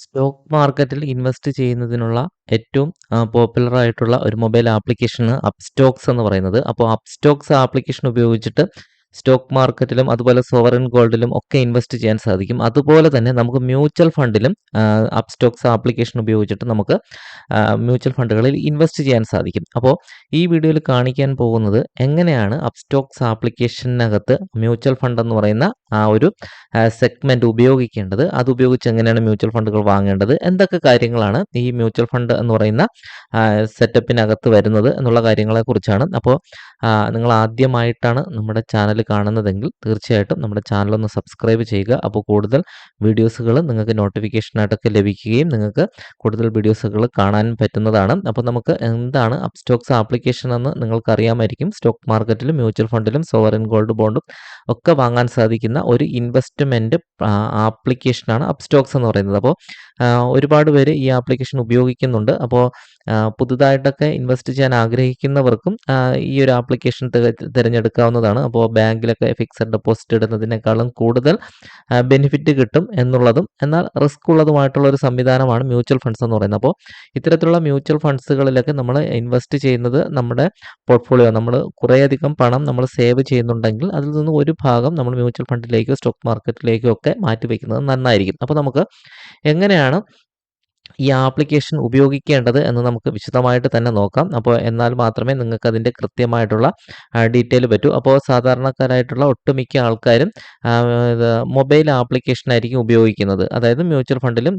Stock മാർക്കറ്റിൽ invest ചെയ്യുന്നതിനുള്ള ഏറ്റവും പോപ്പുലർ ആയിട്ടുള്ള ഒരു മൊബൈൽ ആപ്ലിക്കേഷനാണ് അപ്സ്റ്റോക്സ് എന്ന് പറയുന്നത്. അപ്പോൾ അപ്സ്റ്റോക്സ് ആപ്ലിക്കേഷൻ ഉപയോഗിച്ചിട്ട് സ്റ്റോക്ക് മാർക്കറ്റിലും അതുപോലെ സോവറിൻ ഗോൾഡിലും ഒക്കെ ഇൻവെസ്റ്റ് ചെയ്യാൻ സാധിക്കും. അതുപോലെ തന്നെ നമുക്ക് മ്യൂച്വൽ ഫണ്ടിലും അപ്സ്റ്റോക്സ് ആപ്ലിക്കേഷൻ ഉപയോഗിച്ചിട്ട് നമുക്ക് മ്യൂച്വൽ ഫണ്ടുകളിൽ ഇൻവെസ്റ്റ് ചെയ്യാൻ സാധിക്കും. അപ്പോൾ ഈ വീഡിയോയിൽ കാണിക്കാൻ പോകുന്നത് എങ്ങനെയാണ് അപ്സ്റ്റോക്സ് ആപ്ലിക്കേഷനകത്ത് മ്യൂച്വൽ ഫണ്ട് എന്ന് പറയുന്ന ആ ഒരു സെഗ്മെന്റ് ഉപയോഗിക്കേണ്ടത്. അത് ഉപയോഗിച്ച് എങ്ങനെയാണ് മ്യൂച്വൽ ഫണ്ടുകൾ വാങ്ങേണ്ടത്? എന്തൊക്കെ കാര്യങ്ങളാണ് ഈ മ്യൂച്വൽ ഫണ്ട് എന്ന് പറയുന്ന സെറ്റപ്പിനകത്ത് വരുന്നത് എന്നുള്ള കാര്യങ്ങളെക്കുറിച്ചാണ് അപ്പോൾ നിങ്ങൾ ആദ്യമായിട്ടാണ് നമ്മുടെ ചാനൽ കാണുന്നതെങ്കിൽ തീർച്ചയായിട്ടും നമ്മുടെ ചാനൽ ഒന്ന് സബ്സ്ക്രൈബ് ചെയ്യുക. അപ്പോൾ കൂടുതൽ വീഡിയോസുകൾ നിങ്ങൾക്ക് നോട്ടിഫിക്കേഷനായിട്ടൊക്കെ ലഭിക്കുകയും നിങ്ങൾക്ക് കൂടുതൽ വീഡിയോസുകൾ കാണാൻ പറ്റുന്നതാണ്. അപ്പോൾ നമുക്ക് എന്താണ് അപ്സ്റ്റോക്സ് ആപ്ലിക്കേഷൻ എന്ന് നിങ്ങൾക്ക് അറിയാമായിരിക്കും സ്റ്റോക്ക് മാർക്കറ്റിലും മ്യൂച്വൽ ഫണ്ടിലും സോവറിൻ ഗോൾഡ് ബോണ്ടും ഒക്കെ വാങ്ങാൻ സാധിക്കുന്ന ഒരു ഇൻവെസ്റ്റ്മെന്റ് ആപ്ലിക്കേഷനാണ് അപ്സ്റ്റോക്സ് എന്ന് പറയുന്നത്. അപ്പോൾ ഒരുപാട് പേര് ഈ ആപ്ലിക്കേഷൻ ഉപയോഗിക്കുന്നുണ്ട്. അപ്പോൾ പുതുതായിട്ടൊക്കെ ഇൻവെസ്റ്റ് ചെയ്യാൻ ആഗ്രഹിക്കുന്നവർക്കും ഈ ഒരു ആപ്ലിക്കേഷൻ തിരഞ്ഞെടുക്കാവുന്നതാണ്. അപ്പോൾ ബാങ്കിലൊക്കെ ഫിക്സഡ് ഡെപ്പോസിറ്റ് ഇടുന്നതിനേക്കാളും കൂടുതൽ ബെനിഫിറ്റ് കിട്ടും എന്നുള്ളതും എന്നാൽ റിസ്ക് ഉള്ളതുമായിട്ടുള്ള ഒരു സംവിധാനമാണ് മ്യൂച്വൽ ഫണ്ട്സ് എന്ന് പറയുന്നത്. അപ്പോൾ ഇത്തരത്തിലുള്ള മ്യൂച്വൽ ഫണ്ട്സുകളിലൊക്കെ നമ്മൾ ഇൻവെസ്റ്റ് ചെയ്യുന്നത് നമ്മുടെ പോർട്ട്ഫോളിയോ നമ്മൾ കുറേയധികം പണം നമ്മൾ സേവ് ചെയ്യുന്നുണ്ടെങ്കിൽ അതിൽ നിന്ന് ഒരു ഭാഗം നമ്മൾ മ്യൂച്വൽ ഫണ്ടിലേക്കോ സ്റ്റോക്ക് മാർക്കറ്റിലേക്കോ ഒക്കെ മാറ്റി വയ്ക്കുന്നത് നന്നായിരിക്കും. അപ്പോൾ നമുക്ക് എങ്ങനെയാണ് ഈ ആപ്ലിക്കേഷൻ ഉപയോഗിക്കേണ്ടത് എന്ന് നമുക്ക് വിശദമായിട്ട് തന്നെ നോക്കാം. അപ്പോൾ എന്നാൽ മാത്രമേ നിങ്ങൾക്ക് അതിന്റെ കൃത്യമായിട്ടുള്ള ഡീറ്റെയിൽ പറ്റൂ. അപ്പോൾ സാധാരണക്കാരായിട്ടുള്ള ഒട്ടുമിക്ക ആൾക്കാരും മൊബൈൽ ആപ്ലിക്കേഷൻ ആയിരിക്കും ഉപയോഗിക്കുന്നത്. അതായത് മ്യൂച്വൽ ഫണ്ടിലും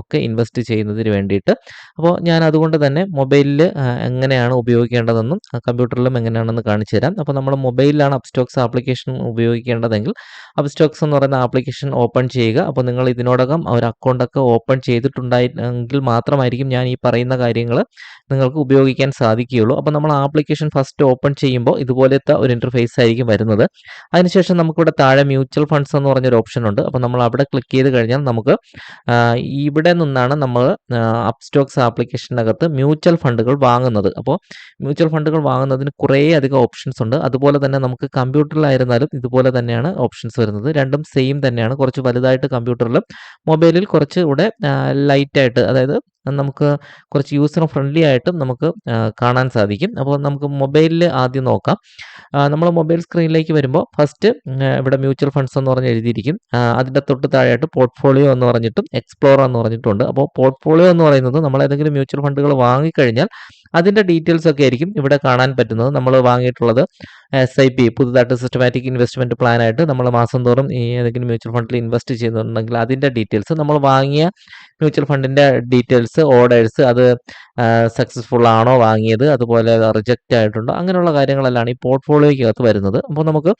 ഒക്കെ ഇൻവെസ്റ്റ് ചെയ്യുന്നതിന് വേണ്ടിയിട്ട്. അപ്പോൾ ഞാൻ അതുകൊണ്ട് തന്നെ മൊബൈലിൽ എങ്ങനെയാണ് ഉപയോഗിക്കേണ്ടതെന്നും കമ്പ്യൂട്ടറിലും എങ്ങനെയാണെന്ന് കാണിച്ചു തരാം. അപ്പോൾ നമ്മൾ മൊബൈലിലാണ് അപ്സ്റ്റോക്സ് ആപ്ലിക്കേഷൻ ഉപയോഗിക്കേണ്ടതെങ്കിൽ അപ്സ്റ്റോക്സ് എന്ന് പറയുന്ന ആപ്ലിക്കേഷൻ ഓപ്പൺ ചെയ്യുക. അപ്പോൾ നിങ്ങൾ ഇതിനോടകം ഒരു അക്കൗണ്ടൊക്കെ ഓപ്പൺ ചെയ്തിട്ടുണ്ടായി എങ്കിൽ മാത്രമായിരിക്കും ഞാൻ ഈ പറയുന്ന കാര്യങ്ങൾ നിങ്ങൾക്ക് ഉപയോഗിക്കാൻ സാധിക്കുകയുള്ളൂ. അപ്പോൾ നമ്മൾ ആപ്ലിക്കേഷൻ ഫസ്റ്റ് ഓപ്പൺ ചെയ്യുമ്പോൾ ഇതുപോലത്തെ ഒരു ഇന്റർഫേസ് ആയിരിക്കും വരുന്നത്. അതിനുശേഷം നമുക്കിവിടെ താഴെ മ്യൂച്വൽ ഫണ്ട്സ് എന്ന് പറഞ്ഞൊരു ഓപ്ഷൻ ഉണ്ട്. അപ്പോൾ നമ്മൾ അവിടെ ക്ലിക്ക് ചെയ്ത് കഴിഞ്ഞാൽ നമുക്ക് ഇവിടെ നിന്നാണ് നമ്മൾ അപ്സ്റ്റോക്സ് ആപ്ലിക്കേഷനകത്ത് മ്യൂച്വൽ ഫണ്ടുകൾ വാങ്ങുന്നത്. അപ്പോൾ മ്യൂച്വൽ ഫണ്ടുകൾ വാങ്ങുന്നതിന് കുറേ അധികം ഓപ്ഷൻസ് ഉണ്ട്. അതുപോലെ തന്നെ നമുക്ക് കമ്പ്യൂട്ടറിലായിരുന്നാലും ഇതുപോലെ തന്നെയാണ് ഓപ്ഷൻസ് വരുന്നത്. രണ്ടും സെയിം തന്നെയാണ്. കുറച്ച് വലുതായിട്ട് കമ്പ്യൂട്ടറിലും മൊബൈലിൽ കുറച്ച് ഇവിടെ ലൈറ്റായിട്ട് അതായത് നമുക്ക് കുറച്ച് യൂസർ ഫ്രണ്ട്ലി ആയിട്ടും നമുക്ക് കാണാൻ സാധിക്കും. അപ്പോൾ നമുക്ക് മൊബൈലിൽ ആദ്യം നോക്കാം. നമ്മൾ മൊബൈൽ സ്ക്രീനിലേക്ക് വരുമ്പോൾ ഫസ്റ്റ് ഇവിടെ മ്യൂച്വൽ ഫണ്ട്സ് എന്ന് പറഞ്ഞ് എഴുതിയിരിക്കും. അതിന്റെ തൊട്ട് താഴെയായിട്ട് പോർട്ട്ഫോളിയോ എന്ന് പറഞ്ഞിട്ടും എക്സ്പ്ലോർ എന്ന് പറഞ്ഞിട്ടുണ്ട്. അപ്പോൾ പോർട്ട്ഫോളിയോ എന്ന് പറയുന്നത് നമ്മൾ ഏതെങ്കിലും മ്യൂച്വൽ ഫണ്ടുകൾ വാങ്ങിക്കഴിഞ്ഞാൽ അതിന്റെ ഡീറ്റെയിൽസ് ഒക്കെ ആയിരിക്കും ഇവിടെ കാണാൻ പറ്റുന്നത്. നമ്മൾ വാങ്ങിയിട്ടുള്ളത് എസ് ഐ പി പുതുതായിട്ട് സിസ്റ്റമാറ്റിക് ഇൻവെസ്റ്റ്മെന്റ് പ്ലാനായിട്ട് നമ്മൾ മാസം തോറും ഈ ഏതെങ്കിലും മ്യൂച്വൽ ഫണ്ടിൽ ഇൻവെസ്റ്റ് ചെയ്യുന്നുണ്ടെങ്കിൽ അതിന്റെ ഡീറ്റെയിൽസ് നമ്മൾ വാങ്ങിയ മ്യൂച്വൽ ഫണ്ടിന്റെ ഡീറ്റെയിൽസ് ഓർഡേഴ്സ് അത് സക്സസ്ഫുൾ ആണോ വാങ്ങിയത് അതുപോലെ റിജക്റ്റ് ആയിട്ടുണ്ടോ അങ്ങനെയുള്ള കാര്യങ്ങളെല്ലാം ഈ പോർട്ട്ഫോളിയോയ്ക്കകത്ത് വരുന്നത്. അപ്പോൾ നമുക്ക്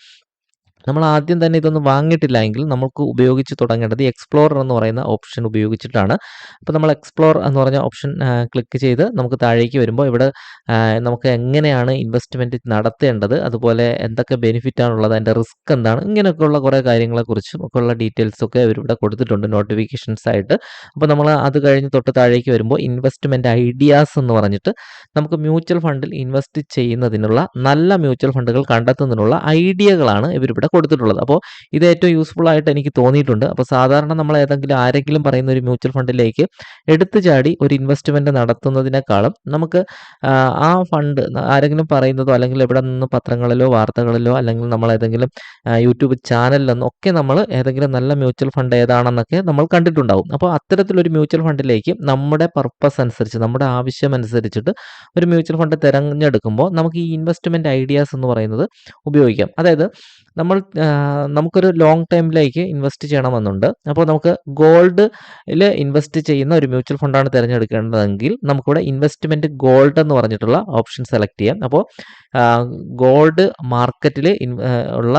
നമ്മൾ ആദ്യം തന്നെ ഇതൊന്നും വാങ്ങിയിട്ടില്ല എങ്കിൽ നമുക്ക് ഉപയോഗിച്ച് തുടങ്ങേണ്ടത് എക്സ്പ്ലോറർ എന്ന് പറയുന്ന ഓപ്ഷൻ ഉപയോഗിച്ചിട്ടാണ്. അപ്പോൾ നമ്മൾ എക്സ്പ്ലോർ എന്ന് പറഞ്ഞ ഓപ്ഷൻ ക്ലിക്ക് ചെയ്ത് നമുക്ക് താഴേക്ക് വരുമ്പോൾ ഇവിടെ നമുക്ക് എങ്ങനെയാണ് ഇൻവെസ്റ്റ്മെന്റ് നടത്തേണ്ടത് അതുപോലെ എന്തൊക്കെ ബെനിഫിറ്റ് ആണുള്ളത് അതിന്റെ റിസ്ക് എന്താണ് ഇങ്ങനെയൊക്കെയുള്ള കുറേ കാര്യങ്ങളെക്കുറിച്ചും ഒക്കെ ഉള്ള ഡീറ്റെയിൽസ് ഒക്കെ ഇവരിവിടെ കൊടുത്തിട്ടുണ്ട് നോട്ടിഫിക്കേഷൻസ് ആയിട്ട്. അപ്പോൾ നമ്മൾ അത് കഴിഞ്ഞ് തൊട്ട് താഴേക്ക് വരുമ്പോൾ ഇൻവെസ്റ്റ്മെന്റ് ഐഡിയാസ് എന്ന് പറഞ്ഞിട്ട് നമുക്ക് മ്യൂച്വൽ ഫണ്ടിൽ ഇൻവെസ്റ്റ് ചെയ്യുന്നതിനുള്ള നല്ല മ്യൂച്വൽ ഫണ്ടുകൾ കണ്ടെത്തുന്നതിനുള്ള ഐഡിയകളാണ് ഇവരിവിടെ കൊടുത്തിട്ടുള്ളത്. അപ്പോൾ ഇത് ഏറ്റവും യൂസ്ഫുൾ ആയിട്ട് എനിക്ക് തോന്നിയിട്ടുണ്ട്. അപ്പോൾ സാധാരണ നമ്മൾ ഏതെങ്കിലും ആരെങ്കിലും പറയുന്ന ഒരു മ്യൂച്വൽ ഫണ്ടിലേക്ക് എടുത്തു ചാടി ഒരു ഇൻവെസ്റ്റ്മെന്റ് നടത്തുന്നതിനേക്കാളും നമുക്ക് ആ ഫണ്ട് ആരെങ്കിലും പറയുന്നതോ അല്ലെങ്കിൽ എവിടെ നിന്ന് പത്രങ്ങളിലോ വാർത്തകളിലോ അല്ലെങ്കിൽ നമ്മൾ ഏതെങ്കിലും യൂട്യൂബ് ചാനലിലെന്നോ ഒക്കെ നമ്മൾ ഏതെങ്കിലും നല്ല മ്യൂച്വൽ ഫണ്ട് ഏതാണെന്നൊക്കെ നമ്മൾ കണ്ടിട്ടുണ്ടാവും. അപ്പോൾ അത്തരത്തിലൊരു മ്യൂച്വൽ ഫണ്ടിലേക്ക് നമ്മുടെ പർപ്പസ് അനുസരിച്ച് നമ്മുടെ ആവശ്യം അനുസരിച്ചിട്ട് ഒരു മ്യൂച്വൽ ഫണ്ട് തിരഞ്ഞെടുക്കുമ്പോൾ നമുക്ക് ഈ ഇൻവെസ്റ്റ്മെന്റ് ഐഡിയാസ് എന്ന് പറയുന്നത് ഉപയോഗിക്കാം. അതായത് നമ്മൾ നമുക്കൊരു ലോങ് ടൈമിലേക്ക് ഇൻവെസ്റ്റ് ചെയ്യണമെന്നുണ്ട്. അപ്പോൾ നമുക്ക് ഗോൾഡിൽ ഇൻവെസ്റ്റ് ചെയ്യുന്ന ഒരു മ്യൂച്വൽ ഫണ്ടാണ് തിരഞ്ഞെടുക്കേണ്ടതെങ്കിൽ നമുക്കിവിടെ ഇൻവെസ്റ്റ്മെന്റ് ഗോൾഡ് എന്ന് പറഞ്ഞിട്ടുള്ള ഓപ്ഷൻ സെലക്ട് ചെയ്യാം. അപ്പോൾ ഗോൾഡ് മാർക്കറ്റിൽ ഉള്ള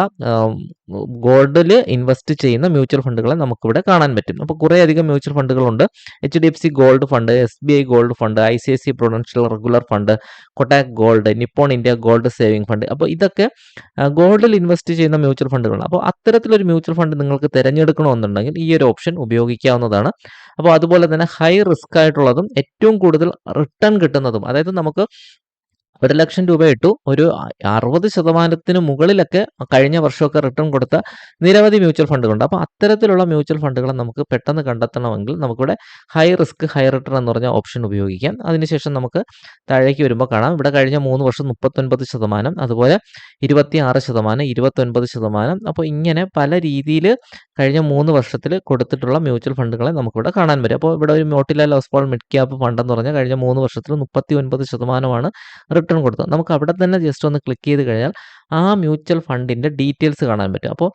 ഗോൾഡിൽ ഇൻവെസ്റ്റ് ചെയ്യുന്ന മ്യൂച്വൽ ഫണ്ടുകളെ നമുക്കിവിടെ കാണാൻ പറ്റും. അപ്പോൾ കുറേ അധികം മ്യൂച്വൽ ഫണ്ടുകളുണ്ട്. H D F C gold fund S B I gold fund I C I C Prudential regular fund Kotak gold Nippon India gold saving fund. അപ്പോൾ ഇതൊക്കെ ഗോൾഡിൽ ഇൻവെസ്റ്റ് ചെയ്യുന്ന മ്യൂച്വൽ ഫണ്ടുകളാണ്. അപ്പോൾ അത്തരത്തിലൊരു മ്യൂച്വൽ ഫണ്ട് നിങ്ങൾക്ക് തിരഞ്ഞെടുക്കണമെന്നുണ്ടെങ്കിൽ ഈ ഒരു ഓപ്ഷൻ ഉപയോഗിക്കാവുന്നതാണ്. അപ്പോൾ അതുപോലെ തന്നെ ഹൈ റിസ്ക് ആയിട്ടുള്ളതും ഏറ്റവും കൂടുതൽ റിട്ടേൺ കിട്ടുന്നതും അതായത് നമുക്ക് ഒരു ലക്ഷം രൂപ ഇട്ടു. ഒരു അറുപത് ശതമാനത്തിന് മുകളിലൊക്കെ കഴിഞ്ഞ വർഷമൊക്കെ റിട്ടേൺ കൊടുത്ത നിരവധി മ്യൂച്വൽ ഫണ്ടുകളുണ്ട് അപ്പോൾ അത്തരത്തിലുള്ള മ്യൂച്വൽ ഫണ്ടുകളെ നമുക്ക് പെട്ടെന്ന് കണ്ടെത്തണമെങ്കിൽ നമുക്കിവിടെ ഹൈ റിസ്ക് ഹൈ റിട്ടേൺ എന്ന് പറഞ്ഞ ഓപ്ഷൻ ഉപയോഗിക്കാം. അതിനുശേഷം നമുക്ക് താഴേക്ക് വരുമ്പോൾ കാണാം. ഇവിടെ കഴിഞ്ഞ മൂന്ന് വർഷം മുപ്പത്തൊൻപത് ശതമാനം അതുപോലെ ഇരുപത്തി ആറ് ശതമാനം ഇരുപത്തൊൻപത് ശതമാനം. അപ്പോൾ ഇങ്ങനെ പല രീതിയിൽ കഴിഞ്ഞ മൂന്ന് വർഷത്തിൽ കൊടുത്തിട്ടുള്ള മ്യൂച്വൽ ഫണ്ടുകളെ നമുക്കിവിടെ കാണാൻ പറ്റും. അപ്പോൾ ഇവിടെ ഒരു Motilal Oswal mid cap fund എന്ന് പറഞ്ഞാൽ കഴിഞ്ഞ മൂന്ന് വർഷത്തിൽ മുപ്പത്തി ഒൻപത് ശതമാനമാണ് റിട്ടേൺ കൊടുത്തത് നമുക്ക് അവിടെ തന്നെ ജസ്റ്റ് ഒന്ന് ക്ലിക്ക് ചെയ്ത് കഴിഞ്ഞാൽ ആ മ്യൂച്വൽ ഫണ്ടിന്റെ ഡീറ്റെയിൽസ് കാണാൻ പറ്റും. അപ്പോൾ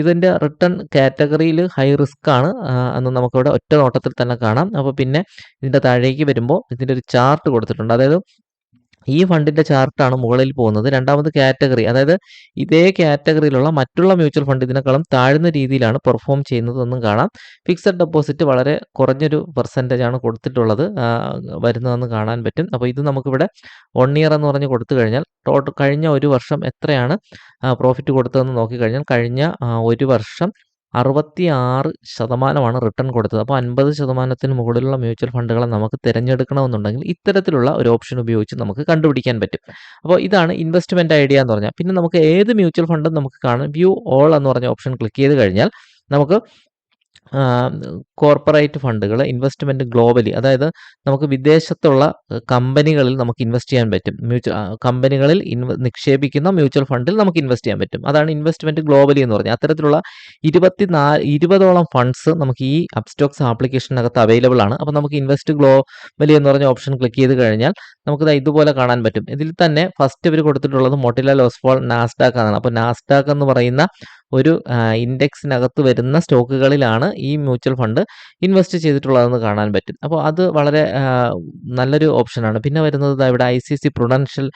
ഇതിന്റെ റിട്ടേൺ കാറ്റഗറിയിൽ ഹൈ റിസ്ക് ആണ് എന്ന് നമുക്കിവിടെ ഒറ്റ നോട്ടത്തിൽ തന്നെ കാണാം. അപ്പോൾ പിന്നെ ഇതിന്റെ താഴേക്ക് വരുമ്പോൾ ഇതിന്റെ ഒരു ചാർട്ട് കൊടുത്തിട്ടുണ്ട്. അതായത് ഈ ഫണ്ടിന്റെ ചാർട്ടാണ് മുകളിൽ പോകുന്നത്. രണ്ടാമത് കാറ്റഗറി അതായത് ഇതേ കാറ്റഗറിയിലുള്ള മറ്റുള്ള മ്യൂച്വൽ ഫണ്ട് ഇതിനേക്കാളും താഴ്ന്ന രീതിയിലാണ് പെർഫോം ചെയ്യുന്നതെന്നും കാണാം. ഫിക്സഡ് ഡെപ്പോസിറ്റ് വളരെ കുറഞ്ഞൊരു പെർസെന്റേജ് ആണ് കൊടുത്തിട്ടുള്ളത് വരുന്നതെന്ന് കാണാൻ പറ്റും. അപ്പോൾ ഇത് നമുക്കിവിടെ വൺ ഇയർ എന്ന് പറഞ്ഞ് കൊടുത്തു കഴിഞ്ഞാൽ ടോട്ടൽ കഴിഞ്ഞ ഒരു വർഷം എത്രയാണ് പ്രോഫിറ്റ് കൊടുത്തതെന്ന് നോക്കിക്കഴിഞ്ഞാൽ കഴിഞ്ഞ ഒരു വർഷം അറുപത്തി ആറ് ശതമാനമാണ് റിട്ടേൺ കൊടുത്തത്. അപ്പോൾ അൻപത് ശതമാനത്തിന് മുകളിലുള്ള മ്യൂച്വൽ ഫണ്ടുകളെ നമുക്ക് തിരഞ്ഞെടുക്കണമെന്നുണ്ടെങ്കിൽ ഇത്തരത്തിലുള്ള ഒരു ഓപ്ഷൻ ഉപയോഗിച്ച് നമുക്ക് കണ്ടുപിടിക്കാൻ പറ്റും. അപ്പോൾ ഇതാണ് ഇൻവെസ്റ്റ്മെന്റ് ഐഡിയ എന്ന് പറഞ്ഞാൽ. പിന്നെ നമുക്ക് ഏത് മ്യൂച്വൽ ഫണ്ടും നമുക്ക് കാണാം. വ്യൂ ഓൾ എന്ന് പറഞ്ഞ ഓപ്ഷൻ ക്ലിക്ക് ചെയ്ത് കഴിഞ്ഞാൽ നമുക്ക് കോർപ്പറേറ്റ് ഫണ്ടുകൾ ഇൻവെസ്റ്റ്മെന്റ് ഗ്ലോബലി. അതായത് നമുക്ക് വിദേശത്തുള്ള കമ്പനികളിൽ നമുക്ക് ഇൻവെസ്റ്റ് ചെയ്യാൻ പറ്റും. മ്യൂച്വൽ കമ്പനികളിൽ നിക്ഷേപിക്കുന്ന മ്യൂച്വൽ ഫണ്ടിൽ നമുക്ക് ഇൻവെസ്റ്റ് ചെയ്യാൻ പറ്റും. അതാണ് ഇൻവെസ്റ്റ്മെന്റ് ഗ്ലോബലി എന്ന് പറഞ്ഞാൽ അത്തരത്തിലുള്ള ഇരുപത്തി നാല് ഇരുപതോളം ഫണ്ട്സ് നമുക്ക് ഈ അപ്സ്റ്റോക്സ് ആപ്ലിക്കേഷനകത്ത് അവൈലബിൾ ആണ്. അപ്പോൾ നമുക്ക് ഇൻവെസ്റ്റ് ഗ്ലോബലി എന്ന് പറഞ്ഞ ഓപ്ഷൻ ക്ലിക്ക് ചെയ്ത് കഴിഞ്ഞാൽ നമുക്ക് ഇതുപോലെ കാണാൻ പറ്റും. ഇതിൽ തന്നെ ഫസ്റ്റ് ഇവർ കൊടുത്തിട്ടുള്ളത് മൊട്ടില ലോസ്ഫോൾ നാസ്ഡാക്ക് ആണ് അപ്പോൾ നാസ്ഡാക്ക് എന്ന് പറയുന്ന ഒരു ഇൻഡെക്സിനകത്ത് വരുന്ന സ്റ്റോക്കുകളിലാണ് ഈ മ്യൂച്വൽ ഫണ്ട് ഇൻവെസ്റ്റ് ചെയ്തിട്ടുള്ളതെന്ന് കാണാൻ പറ്റും. അപ്പോൾ അത് വളരെ നല്ലൊരു ഓപ്ഷനാണ്. പിന്നെ വരുന്നത് ഇവിടെ I C C prudential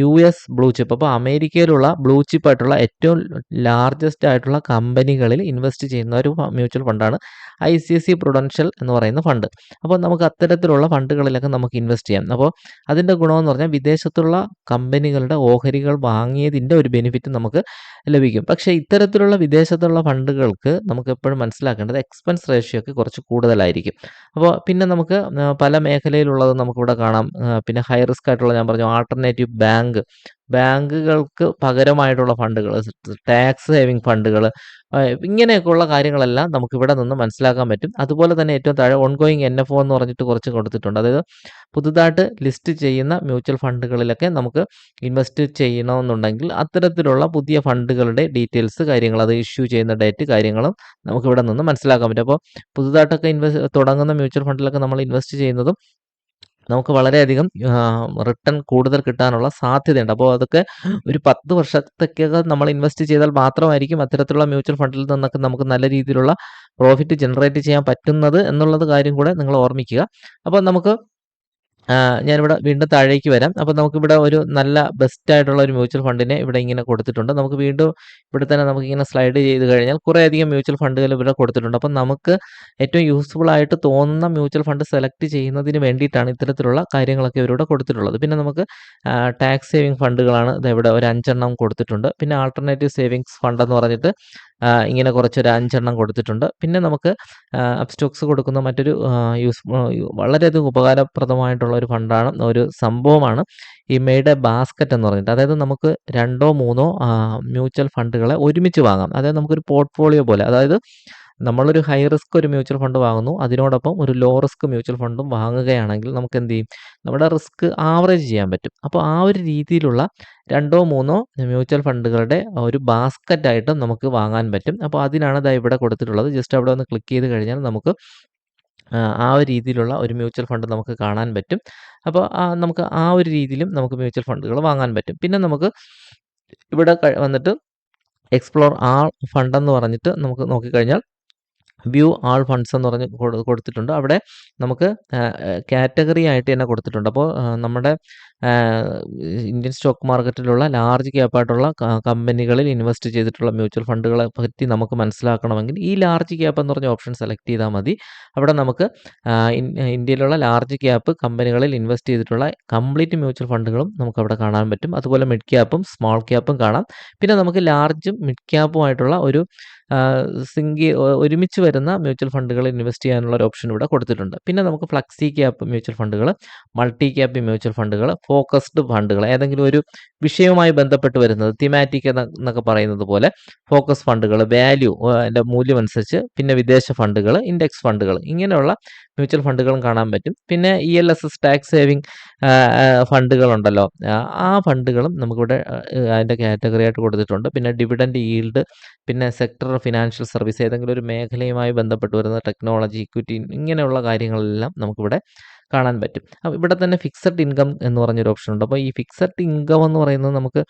U S blue chip അപ്പോൾ അമേരിക്കയിലുള്ള ബ്ലൂ ചിപ്പ് ആയിട്ടുള്ള ഏറ്റവും ലാർജസ്റ്റ് ആയിട്ടുള്ള കമ്പനികളിൽ ഇൻവെസ്റ്റ് ചെയ്യുന്ന ഒരു മ്യൂച്വൽ ഫണ്ടാണ് ഐ സി സി പ്രൊഡൻഷ്യൽ എന്ന് പറയുന്ന ഫണ്ട്. അപ്പോൾ നമുക്ക് അത്തരത്തിലുള്ള ഫണ്ടുകളിലൊക്കെ നമുക്ക് ഇൻവെസ്റ്റ് ചെയ്യാം. അപ്പോൾ അതിന്റെ ഗുണമെന്ന് പറഞ്ഞാൽ വിദേശത്തുള്ള കമ്പനികളുടെ ഓഹരികൾ വാങ്ങിയതിന്റെ ഒരു ബെനിഫിറ്റ് നമുക്ക് ലഭിക്കും. പക്ഷേ ഇത്തരത്തിലുള്ള വിദേശത്തുള്ള ഫണ്ടുകൾക്ക് നമുക്ക് എപ്പോഴും മനസ്സിലാക്കേണ്ടത് എക്സ്പെൻസ് റേഷ്യോ ഒക്കെ കുറച്ച് കൂടുതലായിരിക്കും. അപ്പോൾ പിന്നെ നമുക്ക് പല മേഖലയിലുള്ളത് നമുക്കിവിടെ കാണാം. പിന്നെ ഹൈ റിസ്ക് ആയിട്ടുള്ള ഞാൻ പറഞ്ഞു ആൾട്ടർനേറ്റീവ് ബാങ്ക് ബാങ്കുകൾക്ക് പകരമായിട്ടുള്ള ഫണ്ടുകൾ ടാക്സ് സേവിങ് ഫണ്ടുകൾ ഇങ്ങനെയൊക്കെയുള്ള കാര്യങ്ങളെല്ലാം നമുക്ക് ഇവിടെ നിന്ന് മനസ്സിലാക്കാൻ പറ്റും. അതുപോലെ തന്നെ ഏറ്റവും താഴെ ഓൺഗോയിങ് എൻ എഫ് ഒ എന്ന് പറഞ്ഞിട്ട് കുറച്ച് കൊടുത്തിട്ടുണ്ട്. അതായത് പുതുതായിട്ട് ലിസ്റ്റ് ചെയ്യുന്ന മ്യൂച്വൽ ഫണ്ടുകളിലൊക്കെ നമുക്ക് ഇൻവെസ്റ്റ് ചെയ്യണമെന്നുണ്ടെങ്കിൽ അത്തരത്തിലുള്ള പുതിയ ഫണ്ടുകളുടെ ഡീറ്റെയിൽസ് കാര്യങ്ങൾ അത് ഇഷ്യൂ ചെയ്യുന്ന ഡേറ്റ് കാര്യങ്ങളും നമുക്ക് ഇവിടെ നിന്ന് മനസ്സിലാക്കാൻ പറ്റും. അപ്പോൾ പുതുതായിട്ടൊക്കെ ഇൻവെസ്റ്റ് തുടങ്ങുന്ന മ്യൂച്വൽ ഫണ്ടിലൊക്കെ നമ്മൾ ഇൻവെസ്റ്റ് ചെയ്യുന്നതും നമുക്ക് വളരെയധികം റിട്ടേൺ കൂടുതൽ കിട്ടാനുള്ള സാധ്യതയുണ്ട്. അപ്പോൾ അതൊക്കെ ഒരു പത്ത് വർഷത്തേക്കൊക്കെ നമ്മൾ ഇൻവെസ്റ്റ് ചെയ്താൽ മാത്രമായിരിക്കും അത്തരത്തിലുള്ള മ്യൂച്വൽ ഫണ്ടിൽ നിന്നൊക്കെ നമുക്ക് നല്ല രീതിയിലുള്ള പ്രോഫിറ്റ് ജനറേറ്റ് ചെയ്യാൻ പറ്റുന്നത് എന്നുള്ളത് കാര്യം കൂടെ നിങ്ങൾ ഓർമ്മിക്കുക. അപ്പോൾ നമുക്ക് ഞാനിവിടെ വീണ്ടും താഴേക്ക് വരാം. അപ്പോൾ നമുക്കിവിടെ ഒരു നല്ല ബെസ്റ്റ് ആയിട്ടുള്ള ഒരു മ്യൂച്വൽ ഫണ്ടിനെ ഇവിടെ ഇങ്ങനെ കൊടുത്തിട്ടുണ്ട്. നമുക്ക് വീണ്ടും ഇവിടെ തന്നെ നമുക്ക് ഇങ്ങനെ സ്ലൈഡ് ചെയ്ത് കഴിഞ്ഞാൽ കുറേയധികം മ്യൂച്വൽ ഫണ്ടുകൾ ഇവിടെ കൊടുത്തിട്ടുണ്ട്. അപ്പം നമുക്ക് ഏറ്റവും യൂസ്ഫുൾ ആയിട്ട് തോന്നുന്ന മ്യൂച്വൽ ഫണ്ട് സെലക്ട് ചെയ്യുന്നതിന് വേണ്ടിയിട്ടാണ് ഇത്തരത്തിലുള്ള കാര്യങ്ങളൊക്കെ ഇവരിവിടെ കൊടുത്തിട്ടുള്ളത്. പിന്നെ നമുക്ക് ടാക്സ് സേവിങ് ഫണ്ടുകളാണ് ഇവിടെ ഒരു അഞ്ചെണ്ണം കൊടുത്തിട്ടുണ്ട്. പിന്നെ ആൾട്ടർനേറ്റീവ് സേവിങ്സ് ഫണ്ട് എന്ന് പറഞ്ഞിട്ട് ഇങ്ങനെ കുറച്ചൊരു അഞ്ചെണ്ണം കൊടുത്തിട്ടുണ്ട്. പിന്നെ നമുക്ക് അപ്സ്റ്റോക്സ് കൊടുക്കുന്ന മറ്റൊരു യൂസ് വളരെയധികം ഉപകാരപ്രദമായിട്ടുള്ള ഒരു ഫണ്ടാണ് ഒരു സംഭവമാണ് ഈ മെയ്ഡ് ബാസ്ക്കറ്റ് എന്ന് പറഞ്ഞിട്ട്. അതായത് നമുക്ക് രണ്ടോ മൂന്നോ മ്യൂച്വൽ ഫണ്ടുകളെ ഒരുമിച്ച് വാങ്ങാം. അതായത് നമുക്കൊരു പോർട്ട്ഫോളിയോ പോലെ. അതായത് നമ്മളൊരു ഹൈ റിസ്ക് ഒരു മ്യൂച്വൽ ഫണ്ട് വാങ്ങുന്നു. അതിനോടൊപ്പം ഒരു ലോ റിസ്ക് മ്യൂച്വൽ ഫണ്ടും വാങ്ങുകയാണെങ്കിൽ നമുക്ക് എന്ത് ചെയ്യും? നമ്മുടെ റിസ്ക് ആവറേജ് ചെയ്യാൻ പറ്റും. അപ്പോൾ ആ ഒരു രീതിയിലുള്ള രണ്ടോ മൂന്നോ മ്യൂച്വൽ ഫണ്ടുകളുടെ ഒരു ബാസ്ക്കറ്റായിട്ടും നമുക്ക് വാങ്ങാൻ പറ്റും. അപ്പോൾ അതിനാണ് ദാ ഇവിടെ കൊടുത്തിട്ടുള്ളത്. ജസ്റ്റ് അവിടെ ഒന്ന് ക്ലിക്ക് ചെയ്ത് കഴിഞ്ഞാൽ നമുക്ക് ആ, ആ ഒരു രീതിയിലുള്ള ഒരു മ്യൂച്വൽ ഫണ്ട് നമുക്ക് കാണാൻ പറ്റും. അപ്പോൾ ആ നമുക്ക് ആ ഒരു രീതിയിലും നമുക്ക് മ്യൂച്വൽ ഫണ്ടുകൾ വാങ്ങാൻ പറ്റും. പിന്നെ നമുക്ക് ഇവിടെ വന്നിട്ട് എക്സ്പ്ലോർ ആൾ ഫണ്ട് എന്ന് പറഞ്ഞിട്ട് നമുക്ക് നോക്കിക്കഴിഞ്ഞാൽ വ്യൂ ആൾ ഫണ്ട്സ് എന്ന് പറഞ്ഞ് കൊടു- കൊടുത്തിട്ടുണ്ട്. അവിടെ നമുക്ക് കാറ്റഗറി ആയിട്ട് തന്നെ കൊടുത്തിട്ടുണ്ട്. അപ്പോൾ നമ്മുടെ ഇന്ത്യൻ സ്റ്റോക്ക് മാർക്കറ്റിലുള്ള ലാർജ് ക്യാപ്പായിട്ടുള്ള കമ്പനികളിൽ ഇൻവെസ്റ്റ് ചെയ്തിട്ടുള്ള മ്യൂച്വൽ ഫണ്ടുകളെ പറ്റി നമുക്ക് മനസ്സിലാക്കണമെങ്കിൽ ഈ ലാർജ് ക്യാപ്പ് എന്ന് പറഞ്ഞ ഓപ്ഷൻ സെലക്ട് ചെയ്താൽ മതി. അവിടെ നമുക്ക് ഇന്ത്യയിലുള്ള ലാർജ് ക്യാപ്പ് കമ്പനികളിൽ ഇൻവെസ്റ്റ് ചെയ്തിട്ടുള്ള കംപ്ലീറ്റ് മ്യൂച്വൽ ഫണ്ടുകളും നമുക്ക് അവിടെ കാണാൻ പറ്റും. അതുപോലെ മിഡ് ക്യാപ്പും സ്മോൾ ക്യാപ്പും കാണാം. പിന്നെ നമുക്ക് ലാർജും മിഡ് ക്യാപ്പുമായിട്ടുള്ള ഒരു സിംഗി ഒരുമിച്ച് വരുന്ന മ്യൂച്വൽ ഫണ്ടുകളിൽ ഇൻവെസ്റ്റ് ചെയ്യാനുള്ള ഒരു ഓപ്ഷൻ ഇവിടെ കൊടുത്തിട്ടുണ്ട്. പിന്നെ നമുക്ക് ഫ്ലക്സി ക്യാപ്പ് മ്യൂച്വൽ ഫണ്ടുകൾ മൾട്ടി ക്യാപ്പ് മ്യൂച്വൽ ഫണ്ടുകൾ ഫോക്കസ്ഡ് ഫണ്ടുകൾ ഏതെങ്കിലും ഒരു വിഷയവുമായി ബന്ധപ്പെട്ട് വരുന്നത് തിമാറ്റിക് എന്നൊക്കെ പറയുന്നത് പോലെ ഫോക്കസ് ഫണ്ടുകൾ വാല്യൂ അതിന്റെ മൂല്യം അനുസരിച്ച് പിന്നെ വിദേശ ഫണ്ടുകൾ ഇൻഡെക്സ് ഫണ്ടുകൾ ഇങ്ങനെയുള്ള മ്യൂച്വൽ ഫണ്ടുകളും കാണാൻ പറ്റും. പിന്നെ E L S S tax saving ഫണ്ടുകളുണ്ടല്ലോ. ആ ഫണ്ടുകളും നമുക്കിവിടെ അതിന്റെ കാറ്റഗറി ആയിട്ട് കൊടുത്തിട്ടുണ്ട്. പിന്നെ ഡിവിഡൻഡ് ഈൽഡ് പിന്നെ സെക്ടർ ഫിനാൻഷ്യൽ സർവീസ് ഏതെങ്കിലും ഒരു മേഖലയുമായി ബന്ധപ്പെട്ട് വരുന്ന ടെക്നോളജി ഇക്വിറ്റി ഇങ്ങനെയുള്ള കാര്യങ്ങളെല്ലാം നമുക്കിവിടെ കാണാൻ പറ്റും. അപ്പോൾ ഇവിടെ തന്നെ ഫിക്സഡ് ഇൻകം എന്ന് പറഞ്ഞൊരു ഓപ്ഷൻ ഉണ്ട്. അപ്പോൾ ഈ ഫിക്സഡ് ഇൻകം എന്ന് പറയുന്നത് നമുക്ക്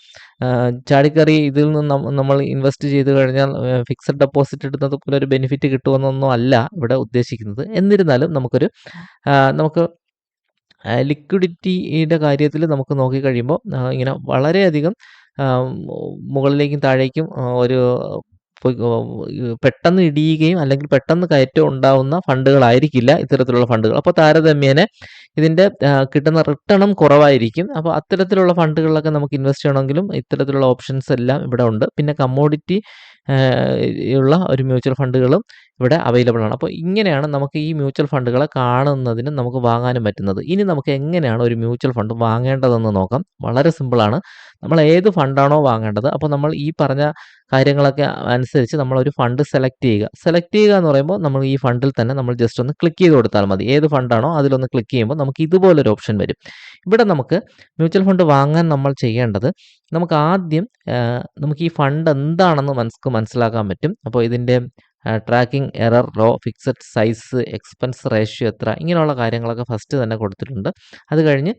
ചാടിക്കറി ഇതിൽ നിന്ന് നമ്മൾ ഇൻവെസ്റ്റ് ചെയ്ത് കഴിഞ്ഞാൽ ഫിക്സഡ് ഡെപ്പോസിറ്റ് ഇടുന്നത് പോലെ ഒരു ബെനിഫിറ്റ് കിട്ടുമെന്നൊന്നും അല്ല ഇവിടെ ഉദ്ദേശിക്കുന്നത്. എന്നിരുന്നാലും നമുക്കൊരു നമുക്ക് ലിക്വിഡിറ്റിയുടെ കാര്യത്തിൽ നമുക്ക് നോക്കിക്കഴിയുമ്പോൾ ഇങ്ങനെ വളരെയധികം മുകളിലേക്കും താഴേക്കും ഒരു പെട്ടെന്ന് ഇടിയുകയും അല്ലെങ്കിൽ പെട്ടെന്ന് കയറ്റം ഉണ്ടാവുന്ന ഫണ്ടുകളായിരിക്കില്ല ഇത്തരത്തിലുള്ള ഫണ്ടുകൾ. അപ്പോൾ താരതമ്യേന ഇതിന്റെ കിട്ടുന്ന റിട്ടേണും കുറവായിരിക്കും. അപ്പോൾ അത്തരത്തിലുള്ള ഫണ്ടുകളിലൊക്കെ നമുക്ക് ഇൻവെസ്റ്റ് ചെയ്യണമെങ്കിലും ഇത്തരത്തിലുള്ള ഓപ്ഷൻസ് എല്ലാം ഇവിടെ ഉണ്ട്. പിന്നെ കമ്മോഡിറ്റി ഉള്ള ഒരു മ്യൂച്വൽ ഫണ്ടുകളും ഇവിടെ അവൈലബിൾ ആണ്. അപ്പോൾ ഇങ്ങനെയാണ് നമുക്ക് ഈ മ്യൂച്വൽ ഫണ്ടുകളെ കാണുന്നതിനും നമുക്ക് വാങ്ങാനും പറ്റുന്നത്. ഇനി നമുക്ക് എങ്ങനെയാണ് ഒരു മ്യൂച്വൽ ഫണ്ട് വാങ്ങേണ്ടതെന്ന് നോക്കാം. വളരെ സിമ്പിളാണ് നമ്മൾ ഏത് ഫണ്ടാണോ വാങ്ങേണ്ടത്. അപ്പോൾ നമ്മൾ ഈ പറഞ്ഞ കാര്യങ്ങളൊക്കെ അനുസരിച്ച് നമ്മൾ ഒരു ഫണ്ട് സെലക്ട് ചെയ്യുക. സെലക്ട് ചെയ്യുക എന്ന് പറയുമ്പോൾ നമ്മൾ ഈ ഫണ്ടിൽ തന്നെ നമ്മൾ ജസ്റ്റ് ഒന്ന് ക്ലിക്ക് ചെയ്ത് കൊടുത്താൽ മതി. ഏത് ഫണ്ടാണോ അതിലൊന്ന് ക്ലിക്ക് ചെയ്യുമ്പോൾ നമുക്ക് ഇതുപോലൊരു ഓപ്ഷൻ വരും. ഇവിടെ നമുക്ക് മ്യൂച്വൽ ഫണ്ട് വാങ്ങാൻ നമ്മൾ ചെയ്യേണ്ടത് നമുക്ക് ആദ്യം നമുക്ക് ഈ ഫണ്ട് എന്താണെന്ന് മനസ്ക്ക് മനസ്സിലാക്കാൻ പറ്റും. അപ്പോൾ ഇതിന്റെ ട്രാക്കിംഗ് എറർ റോ ഫിക്സഡ് സൈസ് എക്സ്പെൻസ് റേഷ്യോ എത്ര ഇങ്ങനെയുള്ള കാര്യങ്ങളൊക്കെ ഫസ്റ്റ് തന്നെ കൊടുത്തിട്ടുണ്ട്. അത് കഴിഞ്ഞ്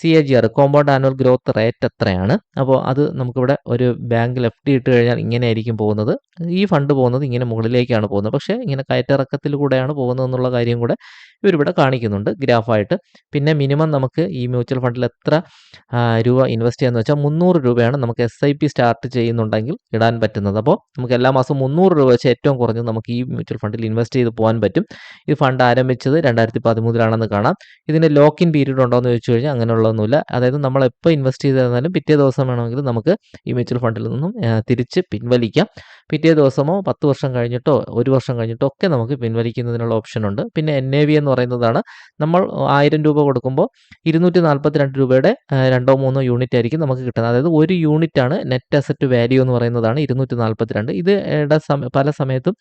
C A G R compound annual growth rate എത്രയാണ്? അപ്പോൾ അത് നമുക്കിവിടെ ഒരു ബാങ്ക് ലെഫ്റ്റ് ഇട്ട് കഴിഞ്ഞാൽ ഇങ്ങനെ ആയിരിക്കും പോകുന്നത്. ഈ ഫണ്ട് പോകുന്നത് ഇങ്ങനെ മുകളിലേക്കാണ് പോകുന്നത്. പക്ഷേ ഇങ്ങനെ കയറ്റിറക്കത്തിലൂടെയാണ് പോകുന്നത് എന്നുള്ള കാര്യം കൂടെ ഇവരിവിടെ കാണിക്കുന്നുണ്ട് ഗ്രാഫായിട്ട്. പിന്നെ മിനിമം നമുക്ക് ഈ മ്യൂച്വൽ ഫണ്ടിൽ എത്ര രൂപ ഇൻവെസ്റ്റ് ചെയ്യാന്ന് വെച്ചാൽ മുന്നൂറ് രൂപയാണ് നമുക്ക് എസ് ഐ പി സ്റ്റാർട്ട് ചെയ്യുന്നുണ്ടെങ്കിൽ ഇടാൻ പറ്റുന്നത്. അപ്പോൾ നമുക്ക് എല്ലാ മാസവും മുന്നൂറ് രൂപ വെച്ച് ഏറ്റവും കുറഞ്ഞത് നമുക്ക് ഈ മ്യൂച്വൽ ഫണ്ടിൽ ഇൻവെസ്റ്റ് ചെയ്ത് പോകാൻ പറ്റും. ഈ ഫണ്ട് ആരംഭിച്ചത് രണ്ടായിരത്തി പതിമൂന്നിലാണെന്ന് കാണാം. ഇതിന് ലോക്കിൻ പീരീഡ് ഉണ്ടോ എന്ന് ചോദിച്ചു കഴിഞ്ഞാൽ അങ്ങനെയുള്ളതൊന്നുമില്ല. അതായത് നമ്മൾ എപ്പോൾ ഇൻവെസ്റ്റ് ചെയ്തിരുന്നാലും പിറ്റേ ദിവസം വേണമെങ്കിൽ നമുക്ക് ഈ മ്യൂച്വൽ ഫണ്ടിൽ നിന്നും തിരിച്ച് പിൻവലിക്കാം. പിറ്റേ ദിവസമോ പത്ത് വർഷം കഴിഞ്ഞിട്ടോ ഒരു വർഷം കഴിഞ്ഞിട്ടോ ഒക്കെ നമുക്ക് പിൻവലിക്കുന്നതിനുള്ള ഓപ്ഷൻ ഉണ്ട്. പിന്നെ എൻ എ വി എന്ന് പറയുന്നതാണ് നമ്മൾ ആയിരം രൂപ കൊടുക്കുമ്പോൾ ഇരുന്നൂറ്റി നാൽപ്പത്തി രണ്ട് രൂപയുടെ രണ്ടോ മൂന്നോ യൂണിറ്റ് ആയിരിക്കും നമുക്ക് കിട്ടുന്നത്. അതായത് ഒരു യൂണിറ്റ് ആണ് നെറ്റ് അസറ്റ് വാല്യൂ എന്ന് പറയുന്നതാണ് ഇരുന്നൂറ്റി നാൽപ്പത്തി രണ്ട് ഇത് പല സമയത്തും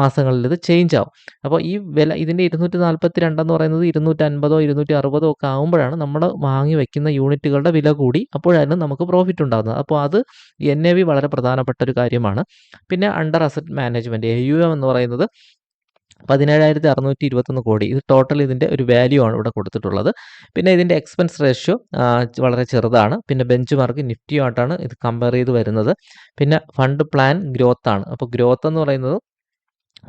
മാസങ്ങളിൽ ഇത് ചേഞ്ച് ആവും. അപ്പോൾ ഈ വില ഇതിന്റെ ഇരുന്നൂറ്റി നാൽപ്പത്തി രണ്ടെന്ന് പറയുന്നത് ഇരുന്നൂറ്റി അൻപതോ ഇരുന്നൂറ്റി അറുപതോ ഒക്കെ ആകുമ്പോഴാണ് നമ്മൾ വാങ്ങി വയ്ക്കുന്ന യൂണിറ്റുകളുടെ വില കൂടി അപ്പോഴായിരുന്നു നമുക്ക് പ്രോഫിറ്റ് ഉണ്ടാകുന്നത്. അപ്പോൾ അത് എൻ എ വി വളരെ പ്രധാനപ്പെട്ട ഒരു കാര്യമാണ്. പിന്നെ under asset management A U M എന്ന് പറയുന്നത് പതിനേഴായിരത്തി അറുന്നൂറ്റി ഇരുപത്തൊന്ന് കോടി. ഇത് ടോട്ടൽ ഇതിന്റെ ഒരു വാല്യൂ ആണ് ഇവിടെ കൊടുത്തിട്ടുള്ളത്. പിന്നെ ഇതിന്റെ എക്സ്പെൻസ് റേഷ്യോ വളരെ ചെറുതാണ്. പിന്നെ ബെഞ്ച് മാർക്ക് നിഫ്റ്റിയുമായിട്ടാണ് ഇത് കമ്പയർ ചെയ്ത് വരുന്നത്. പിന്നെ ഫണ്ട് പ്ലാൻ ഗ്രോത്ത് ആണ്. അപ്പോൾ ഗ്രോത്ത് എന്ന് പറയുന്നത്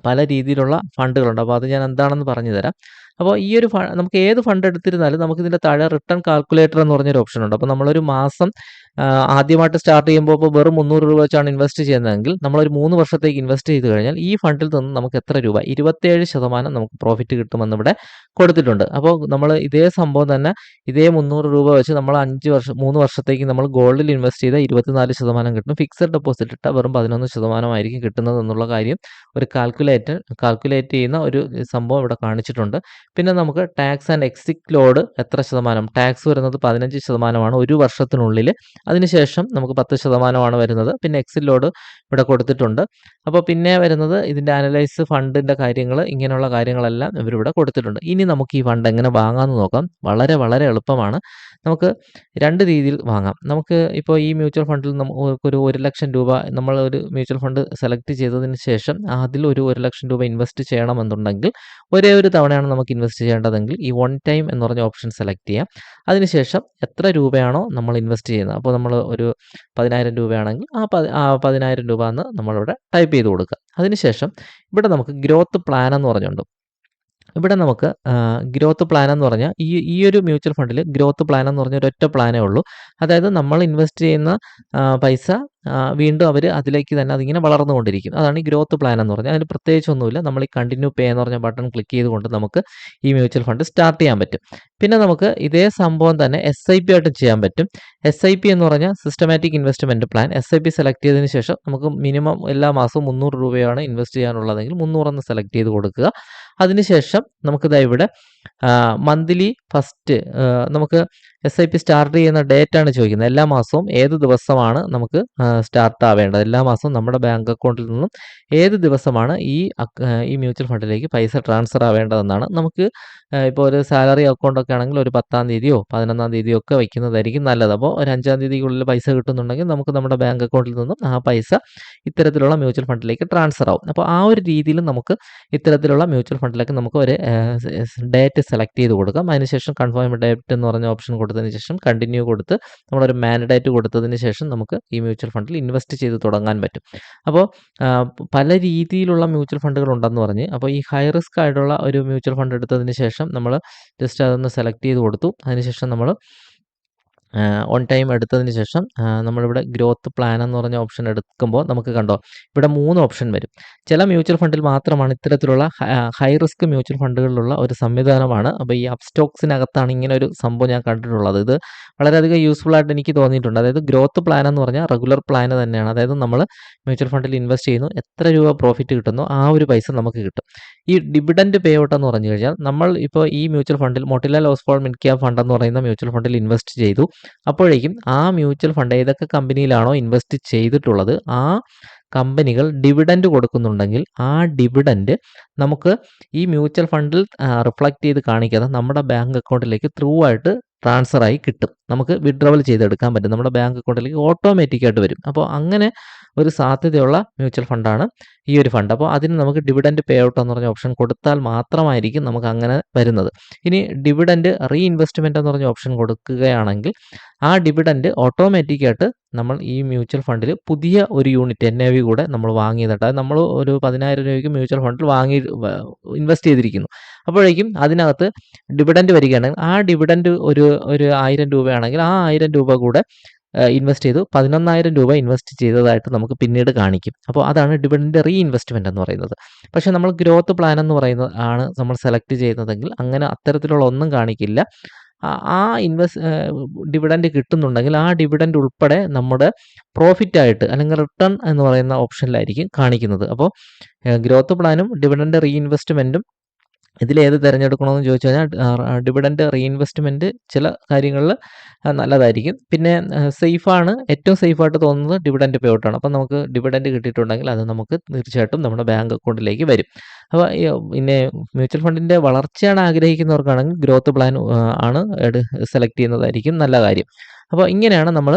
പല രീതിയിലുള്ള ഫണ്ടുകളുണ്ട് അപ്പോൾ അത് ഞാൻ എന്താണെന്ന് പറഞ്ഞു തരാം അപ്പോൾ ഈ ഒരു നമുക്ക് ഏത് ഫണ്ട് എടുത്തിരുന്നാലും നമുക്ക് ഇതിന്റെ താഴെ റിട്ടേൺ കാൽക്കുലേറ്റർ എന്ന് പറഞ്ഞൊരു ഓപ്ഷൻ ഉണ്ട്. അപ്പോൾ നമ്മളൊരു മാസം ആദ്യമായിട്ട് സ്റ്റാർട്ട് ചെയ്യുമ്പോൾ ഇപ്പോൾ വെറും മുന്നൂറ് രൂപ വെച്ചാണ് ഇൻവെസ്റ്റ് ചെയ്യുന്നതെങ്കിൽ നമ്മളൊരു മൂന്ന് വർഷത്തേക്ക് ഇൻവെസ്റ്റ് ചെയ്ത് കഴിഞ്ഞാൽ ഈ ഫണ്ടിൽ നിന്ന് നമുക്ക് എത്ര രൂപ? ഇരുപത്തേഴ് ശതമാനം നമുക്ക് പ്രോഫിറ്റ് കിട്ടുമെന്ന് ഇവിടെ കൊടുത്തിട്ടുണ്ട്. അപ്പോൾ നമ്മൾ ഇതേ സംഭവം തന്നെ ഇതേ മുന്നൂറ് രൂപ വെച്ച് നമ്മൾ അഞ്ച് വർഷം മൂന്ന് വർഷത്തേക്ക് നമ്മൾ ഗോൾഡിൽ ഇൻവെസ്റ്റ് ചെയ്താൽ ഇരുപത്തിനാല് ശതമാനം കിട്ടും. ഫിക്സഡ് ഡെപ്പോസിറ്റ് ഇട്ടാൽ വെറും പതിനൊന്ന് ശതമാനമായിരിക്കും കിട്ടുന്നത് എന്നുള്ള കാര്യം ഒരു കാൽക്കുലേറ്റർ കാൽക്കുലേറ്റ് ചെയ്യുന്ന ഒരു സംഭവം ഇവിടെ കാണിച്ചിട്ടുണ്ട്. പിന്നെ നമുക്ക് ടാക്സ് ആൻഡ് എക്സിറ്റ് ലോഡ് എത്ര ശതമാനം? ടാക്സ് വരുന്നത് പതിനഞ്ച് ശതമാനമാണ് ഒരു വർഷത്തിനുള്ളിൽ. അതിനുശേഷം നമുക്ക് പത്ത് ശതമാനമാണ് വരുന്നത്. പിന്നെ എക്സിറ്റ് ലോഡ് ഇവിടെ കൊടുത്തിട്ടുണ്ട്. അപ്പോൾ പിന്നെ വരുന്നത് ഇതിന്റെ അനലൈസ് ഫണ്ടിന്റെ കാര്യങ്ങൾ ഇങ്ങനെയുള്ള കാര്യങ്ങളെല്ലാം ഇവരിവിടെ കൊടുത്തിട്ടുണ്ട്. ഇനി നമുക്ക് ഈ ഫണ്ട് എങ്ങനെ വാങ്ങാമെന്ന് നോക്കാം. വളരെ വളരെ എളുപ്പമാണ്. നമുക്ക് രണ്ട് രീതിയിൽ വാങ്ങാം. നമുക്ക് ഇപ്പോൾ ഈ മ്യൂച്വൽ ഫണ്ടിൽ നമുക്കൊരു ഒരു ലക്ഷം രൂപ നമ്മൾ ഒരു മ്യൂച്വൽ ഫണ്ട് സെലക്ട് ചെയ്തതിന് ശേഷം അതിൽ ഒരു ഒരു ലക്ഷം രൂപ ഇൻവെസ്റ്റ് ചെയ്യണമെന്നുണ്ടെങ്കിൽ ഒരേ ഒരു തവണയാണ് നമുക്ക് ഇൻവെസ്റ്റ് ചെയ്യേണ്ടതെങ്കിൽ ഈ വൺ ടൈം എന്ന് പറഞ്ഞ ഓപ്ഷൻ സെലക്ട് ചെയ്യാം. അതിനുശേഷം എത്ര രൂപയാണോ നമ്മൾ ഇൻവെസ്റ്റ് ചെയ്യുന്നത്. അപ്പോൾ നമ്മൾ ഒരു പതിനായിരം രൂപയാണെങ്കിൽ ആ പതി ആ പതിനായിരം രൂപ എന്ന് നമ്മളിവിടെ ടൈപ്പ് ചെയ്ത് കൊടുക്കുക. അതിനുശേഷം ഇവിടെ നമുക്ക് ഗ്രോത്ത് പ്ലാൻ എന്ന് പറഞ്ഞുണ്ട്. ഇവിടെ നമുക്ക് ഗ്രോത്ത് പ്ലാൻ എന്ന് പറഞ്ഞാൽ ഈ ഈ ഒരു മ്യൂച്വൽ ഫണ്ടിൽ ഗ്രോത്ത് പ്ലാൻ എന്ന് പറഞ്ഞ ഒരൊറ്റ പ്ലാനേ ഉള്ളൂ. അതായത് നമ്മൾ ഇൻവെസ്റ്റ് ചെയ്യുന്ന പൈസ വീണ്ടും അവർ അതിലേക്ക് തന്നെ അതിങ്ങനെ വളർന്നുകൊണ്ടിരിക്കും അതാണ് ഈ ഗ്രോത്ത് പ്ലാൻ എന്ന് പറഞ്ഞാൽ അതിന് പ്രത്യേകിച്ചൊന്നുമില്ല. നമ്മൾ ഈ കണ്ടിന്യൂ പേ എന്ന് പറഞ്ഞ ബട്ടൺ ക്ലിക്ക് ചെയ്തുകൊണ്ട് നമുക്ക് ഈ മ്യൂച്വൽ ഫണ്ട് സ്റ്റാർട്ട് ചെയ്യാൻ പറ്റും. പിന്നെ നമുക്ക് ഇതേ സംഭവം തന്നെ എസ് ഐ പി ആയിട്ട് ചെയ്യാൻ പറ്റും. എസ് ഐ പി എന്ന് പറഞ്ഞാൽ systematic investment plan S I P select ചെയ്തതിന് ശേഷം നമുക്ക് മിനിമം എല്ലാ മാസവും മുന്നൂറ് രൂപയാണ് ഇൻവെസ്റ്റ് ചെയ്യാനുള്ളതെങ്കിൽ മുന്നൂറെന്ന് സെലക്ട് ചെയ്ത് കൊടുക്കുക. അതിനുശേഷം നമുക്കിതാ ഇവിടെ മന്ത്ലി ഫസ്റ്റ് നമുക്ക് എസ് ഐ പി സ്റ്റാർട്ട് ചെയ്യുന്ന ഡേറ്റ് ആണ് ചോദിക്കുന്നത്. എല്ലാ മാസവും ഏത് ദിവസമാണ് നമുക്ക് സ്റ്റാർട്ട് ആവേണ്ടത്? എല്ലാ മാസവും നമ്മുടെ ബാങ്ക് അക്കൗണ്ടിൽ നിന്നും ഏത് ദിവസമാണ് ഈ ഈ മ്യൂച്വൽ ഫണ്ടിലേക്ക് പൈസ ട്രാൻസ്ഫർ ആവേണ്ടതെന്നാണ് നമുക്ക് ഇപ്പോൾ ഒരു സാലറി അക്കൗണ്ട് ഒക്കെ ആണെങ്കിൽ ഒരു പത്താം തീയതിയോ പതിനൊന്നാം തീയതിയോ ഒക്കെ വയ്ക്കുന്നതായിരിക്കും നല്ലത്. അപ്പോൾ ഒരു അഞ്ചാം തീയതിക്കുള്ളിൽ പൈസ കിട്ടുന്നുണ്ടെങ്കിൽ നമുക്ക് നമ്മുടെ ബാങ്ക് അക്കൗണ്ടിൽ നിന്നും ആ പൈസ ഇത്തരത്തിലുള്ള മ്യൂച്വൽ ഫണ്ടിലേക്ക് ട്രാൻസ്ഫർ ആവും. അപ്പോൾ ആ ഒരു രീതിയിൽ നമുക്ക് ഇത്തരത്തിലുള്ള മ്യൂച്വൽ ഫണ്ടിലേക്ക് നമുക്ക് ഒരു ഡേറ്റ് സെലക്ട് ചെയ്ത് കൊടുക്കാം. അതിനുശേഷം കൺഫേം ഡേറ്റ് എന്ന് പറഞ്ഞ ഓപ്ഷൻ കൊടുത്തതിന് ശേഷം കണ്ടിന്യൂ കൊടുത്ത് നമ്മളൊരു മാൻഡേറ്റ് കൊടുത്തതിന് ശേഷം നമുക്ക് ഈ മ്യൂച്വൽ ഫണ്ടിൽ ഇൻവെസ്റ്റ് ചെയ്ത് തുടങ്ങാൻ പറ്റും. അപ്പോൾ പല രീതിയിലുള്ള മ്യൂച്വൽ ഫണ്ടുകൾ ഉണ്ടെന്ന് പറഞ്ഞ് അപ്പോൾ ഈ ഹൈ റിസ്ക് ആയിട്ടുള്ള ഒരു മ്യൂച്വൽ ഫണ്ട് എടുത്തതിന് ശേഷം നമ്മൾ ജസ്റ്റ് അതൊന്ന് സെലക്ട് ചെയ്ത് കൊടുത്തു. അതിനുശേഷം നമ്മൾ ഓൺ ടൈം എടുത്തതിന് ശേഷം നമ്മളിവിടെ ഗ്രോത്ത് പ്ലാൻ എന്ന് പറഞ്ഞ ഓപ്ഷൻ എടുക്കുമ്പോൾ നമുക്ക് കണ്ടോ ഇവിടെ മൂന്ന് ഓപ്ഷൻ വരും. ചില മ്യൂച്വൽ ഫണ്ടിൽ മാത്രമാണ് ഇത്തരത്തിലുള്ള ഹൈ റിസ്ക് മ്യൂച്വൽ ഫണ്ടുകളിലുള്ള ഒരു സംവിധാനമാണ്. അപ്പോൾ ഈ അപ്സ്റ്റോക്സിനകത്താണ് ഇങ്ങനെ ഒരു സംഭവം ഞാൻ കണ്ടിട്ടുള്ളത്. ഇത് വളരെയധികം യൂസ്ഫുൾ ആയിട്ട് എനിക്ക് തോന്നിയിട്ടുണ്ട്. അതായത് ഗ്രോത്ത് പ്ലാൻ എന്ന് പറഞ്ഞാൽ റെഗുലർ പ്ലാൻ തന്നെയാണ്. അതായത് നമ്മൾ മ്യൂച്വൽ ഫണ്ടിൽ ഇൻവെസ്റ്റ് ചെയ്യുന്നു എത്ര രൂപ പ്രോഫിറ്റ് കിട്ടുന്നു ആ ഒരു പൈസ നമുക്ക് കിട്ടും. ഈ ഡിവിഡൻഡ് പേ ഔട്ട് എന്ന് പറഞ്ഞു കഴിഞ്ഞാൽ നമ്മൾ ഇപ്പോൾ ഈ മ്യൂച്വൽ ഫണ്ടിൽ Motilal Oswal mid cap fund എന്ന് പറയുന്ന മ്യൂച്വൽ ഫണ്ടിൽ ഇൻവെസ്റ്റ് ചെയ്തു. അപ്പോഴേക്കും ആ മ്യൂച്വൽ ഫണ്ട് ഏതൊക്കെ കമ്പനിയിലാണോ ഇൻവെസ്റ്റ് ചെയ്തിട്ടുള്ളത് ആ കമ്പനികൾ ഡിവിഡൻഡ് കൊടുക്കുന്നുണ്ടെങ്കിൽ ആ ഡിവിഡൻഡ് നമുക്ക് ഈ മ്യൂച്വൽ ഫണ്ടിൽ റിഫ്ലക്റ്റ് ചെയ്ത് കാണിക്കാതെ നമ്മുടെ ബാങ്ക് അക്കൗണ്ടിലേക്ക് ത്രൂ ആയിട്ട് ട്രാൻസ്ഫർ ആയി കിട്ടും. നമുക്ക് വിഡ്രോവൽ ചെയ്തെടുക്കാൻ പറ്റും. നമ്മുടെ ബാങ്ക് അക്കൗണ്ടിലേക്ക് ഓട്ടോമാറ്റിക്കായിട്ട് വരും. അപ്പോൾ അങ്ങനെ ഒരു സാധ്യതയുള്ള മ്യൂച്വൽ ഫണ്ടാണ് ഈ ഒരു ഫണ്ട് അപ്പോൾ അതിന് നമുക്ക് ഡിവിഡൻഡ് പേ ഔട്ട് എന്ന് പറഞ്ഞ ഓപ്ഷൻ കൊടുത്താൽ മാത്രമായിരിക്കും നമുക്ക് അങ്ങനെ വരുന്നത്. ഇനി ഡിവിഡൻഡ് റീ ഇൻവെസ്റ്റ്മെന്റ് എന്ന് പറഞ്ഞ ഓപ്ഷൻ കൊടുക്കുകയാണെങ്കിൽ ആ ഡിവിഡൻഡ് ഓട്ടോമാറ്റിക്കായിട്ട് നമ്മൾ ഈ മ്യൂച്വൽ ഫണ്ടിൽ പുതിയ ഒരു യൂണിറ്റ് എൻ എ വി കൂടെ നമ്മൾ വാങ്ങിയതായിട്ട് നമ്മൾ ഒരു പതിനായിരം രൂപയ്ക്ക് മ്യൂച്വൽ ഫണ്ടിൽ വാങ്ങി ഇൻവെസ്റ്റ് ചെയ്തിരിക്കുന്നു. അപ്പോഴേക്കും അതിനകത്ത് ഡിവിഡൻഡ് വരികയാണെങ്കിൽ ആ ഡിവിഡൻഡ് ഒരു ഒരു ആയിരം രൂപയാണെങ്കിൽ ആ ആയിരം രൂപ കൂടെ ഇൻവെസ്റ്റ് ചെയ്തു. പതിനൊന്നായിരം രൂപ ഇൻവെസ്റ്റ് ചെയ്തതായിട്ട് നമുക്ക് പിന്നീട് കാണിക്കും. അപ്പോൾ അതാണ് ഡിവിഡന്റ് റീ ഇൻവെസ്റ്റ്മെന്റ് എന്ന് പറയുന്നത്. പക്ഷേ നമ്മൾ ഗ്രോത്ത് പ്ലാൻ എന്ന് പറയുന്നത് ആണ് നമ്മൾ സെലക്ട് ചെയ്യുന്നതെങ്കിൽ അങ്ങനെ അത്തരത്തിലുള്ള ഒന്നും കാണിക്കില്ല. ആ- ആ ഇൻവെസ്റ്റ് ഡിവിഡന്റ് കിട്ടുന്നുണ്ടെങ്കിൽ ആ ഡിവിഡന്റ് ഉൾപ്പെടെ നമ്മുടെ പ്രോഫിറ്റ് ആയിട്ട് അല്ലെങ്കിൽ റിട്ടേൺ എന്ന് പറയുന്ന ഓപ്ഷനിലായിരിക്കും കാണിക്കുന്നത്. അപ്പോൾ ഗ്രോത്ത് പ്ലാനും ഡിവിഡന്റ് റീ ഇൻവെസ്റ്റ്മെന്റും ഇതിലേത് തിരഞ്ഞെടുക്കണമെന്ന് ചോദിച്ചു കഴിഞ്ഞാൽ ഡിവിഡന്റ് റീഇൻവെസ്റ്റ്മെന്റ് ചില കാര്യങ്ങളിൽ നല്ലതായിരിക്കും. പിന്നെ സേഫാണ്. ഏറ്റവും സേഫായിട്ട് തോന്നുന്നത് ഡിവിഡന്റ് പേ ഔട്ടാണ് അപ്പോൾ നമുക്ക് ഡിവിഡന്റ് കിട്ടിയിട്ടുണ്ടെങ്കിൽ അത് നമുക്ക് തീർച്ചയായിട്ടും നമ്മുടെ ബാങ്ക് അക്കൗണ്ടിലേക്ക് വരും. അപ്പോൾ പിന്നെ മ്യൂച്വൽ ഫണ്ടിന്റെ വളർച്ചയാണ് ആഗ്രഹിക്കുന്നവർക്കാണെങ്കിൽ ഗ്രോത്ത് പ്ലാൻ ആണ് സെലക്ട് ചെയ്യുന്നതായിരിക്കും നല്ല കാര്യം. അപ്പോൾ ഇങ്ങനെയാണ് നമ്മൾ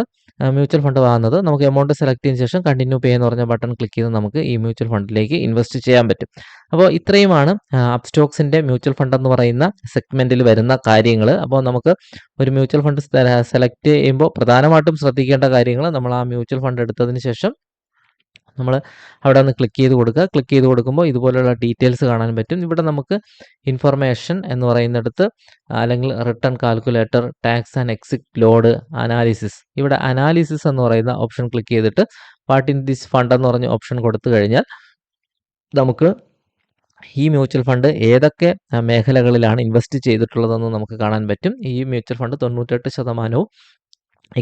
മ്യൂച്വൽ ഫണ്ട് വാങ്ങുന്നത്. നമുക്ക് എമൗണ്ട് സെലക്ട് ചെയ്തതിന് ശേഷം കണ്ടിന്യൂ പേ എന്ന് പറഞ്ഞ ബട്ടൺ ക്ലിക്ക് ചെയ്ത് നമുക്ക് ഈ മ്യൂച്വൽ ഫണ്ടിലേക്ക് ഇൻവെസ്റ്റ് ചെയ്യാൻ പറ്റും. അപ്പോൾ ഇത്രയുമാണ് അപ്സ്റ്റോക്സിന്റെ മ്യൂച്വൽ ഫണ്ട് എന്ന് പറയുന്ന സെഗ്മെന്റിൽ വരുന്ന കാര്യങ്ങൾ. അപ്പോൾ നമുക്ക് ഒരു മ്യൂച്വൽ ഫണ്ട് സെലക്ട് ചെയ്യുമ്പോൾ പ്രധാനമായിട്ടും ശ്രദ്ധിക്കേണ്ട കാര്യങ്ങൾ നമ്മൾ ആ മ്യൂച്വൽ ഫണ്ട് എടുത്തതിന് ശേഷം നമ്മൾ അവിടെ ഒന്ന് ക്ലിക്ക് ചെയ്ത് കൊടുക്കുക. ക്ലിക്ക് ചെയ്ത് കൊടുക്കുമ്പോൾ ഇതുപോലെയുള്ള ഡീറ്റെയിൽസ് കാണാൻ പറ്റും. ഇവിടെ നമുക്ക് ഇൻഫർമേഷൻ എന്ന് പറയുന്നിടത്ത് അല്ലെങ്കിൽ return calculator tax and exit load analysis ഇവിടെ അനാലിസിസ് എന്ന് പറയുന്ന ഓപ്ഷൻ ക്ലിക്ക് ചെയ്തിട്ട് വാട്ട് ഇൻ ദിസ് ഫണ്ട് എന്ന് പറഞ്ഞ ഓപ്ഷൻ കൊടുത്തു കഴിഞ്ഞാൽ നമുക്ക് ഈ മ്യൂച്വൽ ഫണ്ട് ഏതൊക്കെ മേഖലകളിലാണ് ഇൻവെസ്റ്റ് ചെയ്തിട്ടുള്ളതെന്ന് നമുക്ക് കാണാൻ പറ്റും. ഈ മ്യൂച്വൽ ഫണ്ട് തൊണ്ണൂറ്റെട്ട് ശതമാനവും